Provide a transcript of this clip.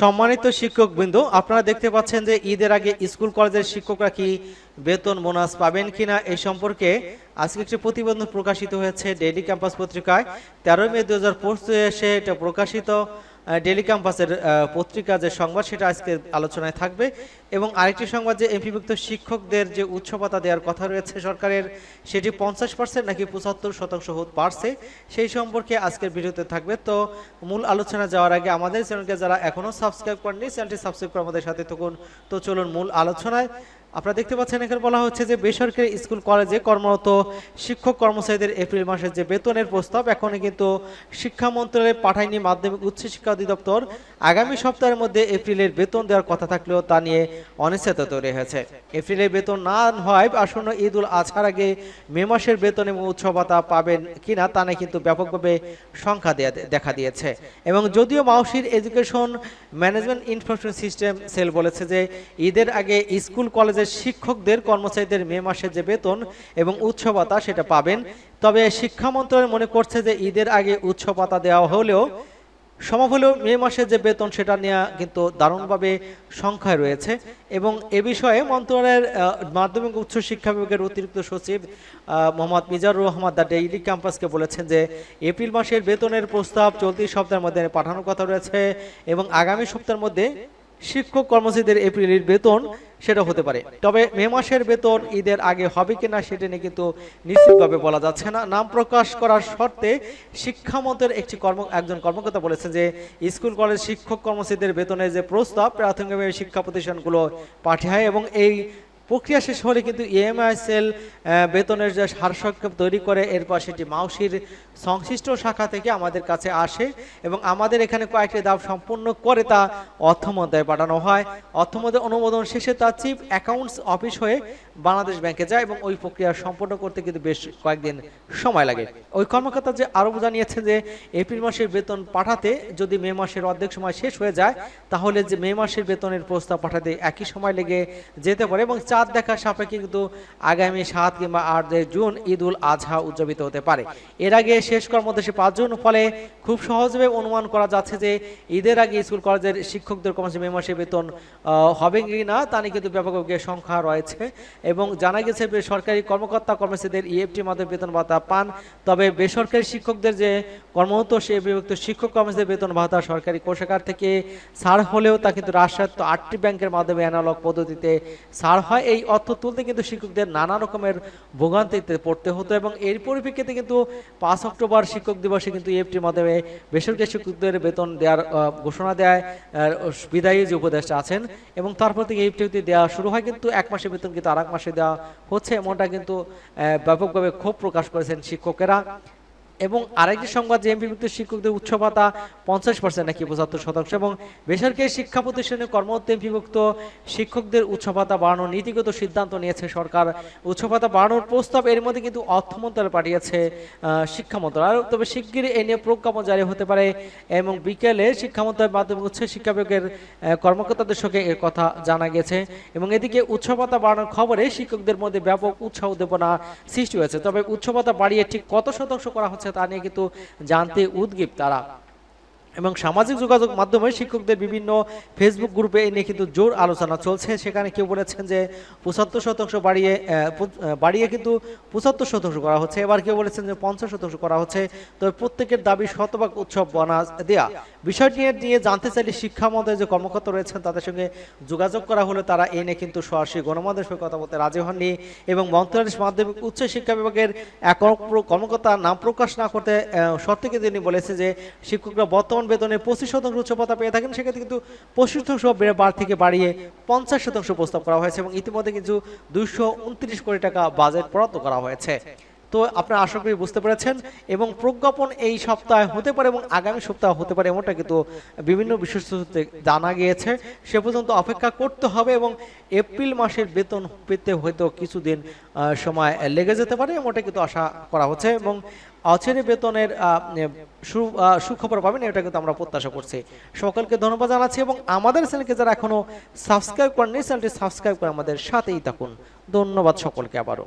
সম্মানিত শিক্ষক বিন্দু আপনারা দেখতে পাচ্ছেন যে ঈদের আগে স্কুল কলেজের শিক্ষকরা কি বেতন বোনাস পাবেন কিনা এই সম্পর্কে আজকে একটি প্রতিবেদন প্রকাশিত হয়েছে ডেইলি ক্যাম্পাস পত্রিকায়। তেরোই মে দু হাজার পঁচিশে এটা প্রকাশিত আহ, ডেইলি ক্যাম্পাসের পত্রিকা যে সংবাদ সেটা আজকে আলোচনায় থাকবে। এবং আরেকটি সংবাদ যে এমপিভুক্ত শিক্ষকদের যে উৎসবতা দেওয়ার কথা রয়েছে সরকারের সেটি পঞ্চাশ পার্সেন্ট নাকি পঁচাত্তর শতাংশ হতে পারছে সেই সম্পর্কে আজকের ভিডিওতে থাকবে। তো মূল আলোচনা যাওয়ার আগে আমাদের চ্যানেলকে যারা এখনও সাবস্ক্রাইব করেননি চ্যানেলটি সাবস্ক্রাইব করে আমাদের সাথে থাকুন। তো চলুন মূল আলোচনায়। আপনারা দেখতে পাচ্ছেন, এখানে বলা হচ্ছে যে বেসরকারি স্কুল কলেজে কর্মরত শিক্ষক কর্মচারীদের এপ্রিল মাসের যে বেতনের প্রস্তাব এখন কিন্তু শিক্ষা মন্ত্রণালয়ে পাঠায়নি মাধ্যমিক উচ্চশিক্ষা অধিদপ্তর। আগামী সপ্তাহের মধ্যে এপ্রিলের বেতন দেওয়ার কথা থাকলেও তা নিয়ে অনিশ্চয়তা তৈরি হয়েছে। এপ্রিলের বেতন না হয় আসন্ন ঈদ উল আজহার আগে মে মাসের বেতন এবং উৎসব ভাতা পাবেন কিনা তা নিয়ে কিন্তু ব্যাপকভাবে সংখ্যা দেখা দিয়েছে। এবং যদিও মাউসির education management information system cell বলেছে যে ঈদের আগে স্কুল কলেজের শিক্ষকদের কর্মচারীদের মে মাসের যে বেতন এবং উৎসব ভাতা সেটা পাবেন, তবে শিক্ষা মন্ত্রণালয় মনে করছে যে ঈদের আগে উৎসব ভাতা দেওয়া হলেও সম্ভব হলেও মে মাসের যে বেতন সেটা নেওয়া কিন্তু দারুণভাবে সংখ্যায় রয়েছে এবং এ বিষয়ে মন্ত্রণালয়ের মাধ্যমিক উচ্চ শিক্ষা বিভাগের অতিরিক্ত সচিব মোহাম্মদ মিজানুর রহমান দ্য ডেইলি ক্যাম্পাসকে বলেছেন যে এপ্রিল মাসের বেতনের প্রস্তাব চলতি সপ্তাহের মধ্যে পাঠানোর কথা রয়েছে এবং আগামী সপ্তাহের মধ্যে শিক্ষক কর্মচারীদের এপ্রিলের বেতন সেটা হতে পারে। তবে মে মাসের বেতন ঈদের আগে হবে কিনা সেটা নিয়ে কিন্তু নিশ্চিতভাবে বলা যাচ্ছে না। নাম প্রকাশ করার শর্তে শিক্ষামন্ত্রের একটি কর্ম, একজন কর্মকর্তা বলেছেন যে, স্কুল, কলেজ শিক্ষক কর্মচারীদের বেতনের যে প্রস্তাব, প্রাথমিকভাবে শিক্ষা প্রতিষ্ঠানগুলো পাঠায় এবং এই প্রক্রিয়া শেষ হলে কিন্তু ইএমআইএসএল বেতনের যে সারসংক্ষেপ তৈরি করে, এরপর সেটি মাউসির সংশ্লিষ্ট শাখা থেকে আমাদের কাছে আসে এবং আমাদের এখানে কয়েকটি ধাপ সম্পূর্ণ করে তা অর্থ মন্ত্রণালয়ে পাঠানো হয়। অর্থ অনুমোদন শেষে তা চিফ অ্যাকাউন্টস অফিস হয়ে বাংলাদেশ ব্যাংকে যায় এবং ওই প্রক্রিয়া সম্পূর্ণ করতে কিন্তু বেশ কয়েকদিন সময় লাগে। ওই কর্মকর্তা যে আরও জানিয়েছেন যে, এপ্রিল মাসের বেতন পাঠাতে যদি মে মাসের অর্ধেক সময় শেষ হয়ে যায়, তাহলে যে মে মাসের বেতনের প্রস্তাব পাঠাতে একই সময় লেগে যেতে পারে এবং চাঁদ দেখার সাপেক্ষে কিন্তু আগামী সাত কিংবা আট জুন ঈদ উল আজহা উদযাপিত হতে পারে। এর আগে শেষ কর্মদেশে পাঁচ জুন ফলে খুব সহজভাবে অনুমান করা যাচ্ছে যে ঈদের আগে স্কুল কলেজের শিক্ষকদের কর্মচারী মে মাসে বেতন হবে কি না, তা নিয়ে কিন্তু ব্যাপকভাবে সংখ্যা রয়েছে এবং জানা গেছে সরকারি কর্মকর্তা কর্মচারীদের ইএফটি মাধ্যমে বেতন ভাতা পান, তবে বেসরকারি শিক্ষকদের যে কর্মরত, সে বিভক্ত শিক্ষক কর্মচারীদের বেতন ভাতা সরকারি কোষাগার থেকে ছাড় হলেও তা কিন্তু রাষ্ট্রায়ত্ত আটটি ব্যাংকের মাধ্যমে অ্যানালগ পদ্ধতিতে ছাড় হয় এই অর্থ তুলতে কিন্তু শিক্ষকদের নানা রকমের ভোগান্তিতে পড়তে হতো এবং এর পরিপ্রেক্ষিতে কিন্তু পাঁচ অক্টোবর শিক্ষক দিবসে কিন্তু এফটির মাধ্যমে বেসরকারি শিক্ষকদের বেতন দেওয়ার ঘোষণা দেয় বিদায়ী যে উপদেষ্টা আছেন এবং তারপর থেকে ইএফটি দেওয়া শুরু হয় কিন্তু এক মাসের বেতন কিন্তু আর এক মাসে দেওয়া হচ্ছে। এমনটা কিন্তু ব্যাপকভাবে ক্ষোভ প্রকাশ করেছেন শিক্ষকেরা। এবং আরেকটি সংবাদ, যে এমপিভুক্ত শিক্ষকদের উচ্চ ভাতা পঞ্চাশ পার্সেন্ট নাকি পঁচাত্তর শতাংশ এবং বেসরকারি শিক্ষা প্রতিষ্ঠানে কর্মরত এমপিভুক্ত শিক্ষকদের উচ্চ ভাতা বাড়ানোর নীতিগত সিদ্ধান্ত নিয়েছে সরকার। উচ্চ ভাতা বাড়ানোর প্রস্তাব এর মধ্যে কিন্তু অর্থ মন্ত্রণালয় পাঠিয়েছে শিক্ষা মন্ত্রণালয়। তবে শিগগিরই এ নিয়ে প্রজ্ঞাপন জারি হতে পারে এবং বিকেলে শিক্ষা মন্ত্রণালয় মাধ্যমিক উচ্চ শিক্ষা বিভাগের কর্মকর্তাদের সঙ্গে এর কথা জানা গেছে। এবং এদিকে উচ্চ ভাতা বাড়ানোর খবরে শিক্ষকদের মধ্যে ব্যাপক উৎসাহ উদ্দীপনা সৃষ্টি হয়েছে। তবে উচ্চ ভাতা বাড়িয়ে ঠিক কত শতাংশ করা হচ্ছে তা নিয়ে কিন্তু জানতে উদ্গীপ তারা এবং সামাজিক যোগাযোগ মাধ্যমে শিক্ষকদের বিভিন্ন ফেসবুক গ্রুপে এ নিয়ে কিন্তু জোর আলোচনা চলছে। সেখানে কেউ বলেছেন যে পঁচাত্তর শতাংশ বাড়িয়ে বাড়িয়ে কিন্তু পঁচাত্তর শতাংশ করা হচ্ছে। এবার কেউ বলেছেন যে পঞ্চাশ শতাংশ করা হচ্ছে। তবে প্রত্যেকের দাবি শতভাগ উৎসব বনা দেয়া। বিষয়টি নিয়ে জানতে চাইলে শিক্ষা মন্ত্রণালয়ের যে কর্মকর্তা রয়েছেন, তাদের সঙ্গে যোগাযোগ করা হলে তারা এ নিয়ে কিন্তু সরাসরি গণমাধ্যমের সঙ্গে কথা বলতে রাজি হননি এবং মন্ত্রণালয় মাধ্যমিক উচ্চ শিক্ষা বিভাগের এক কর্মকর্তা নাম প্রকাশ না করতে সত্যিকে তিনি বলেছে যে শিক্ষকরা বর্তমান বেতনের পঁচিশ শতাংশ উচ্চ ভাতা পেয়ে থাকেন। সেক্ষেত্রে কিন্তু পঁচিশ শতাংশ থেকে বাড়িয়ে পঞ্চাশ শতাংশ প্রস্তাব করা হয়েছে এবং ইতিমধ্যে কিন্তু দুইশো উনত্রিশ কোটি টাকা বাজেট বরাদ্দ করা হয়েছে। তো আপনারা আশা করি বুঝতে পেরেছেন এবং প্রজ্ঞাপন এই সপ্তাহে হতে পারে এবং আগামী সপ্তাহে হতে পারে এমনটা কিন্তু বিভিন্ন সূত্রে জানা গিয়েছে। সে পর্যন্ত অপেক্ষা করতে হবে এবং এপ্রিল মাসের বেতন পেতে হয়তো কিছুদিন সময় লেগে যেতে পারে এমনটা কিন্তু আশা করা হচ্ছে এবং অচেরে বেতনের সুখবর পাবেন এটা কিন্তু আমরা প্রত্যাশা করছি। সকলকে ধন্যবাদ জানাচ্ছি এবং আমাদের চ্যানেলকে যারা এখনও সাবস্ক্রাইব করেননি, চ্যানেলটি সাবস্ক্রাইব করে আমাদের সাথেই থাকুন। ধন্যবাদ সকলকে আবারও।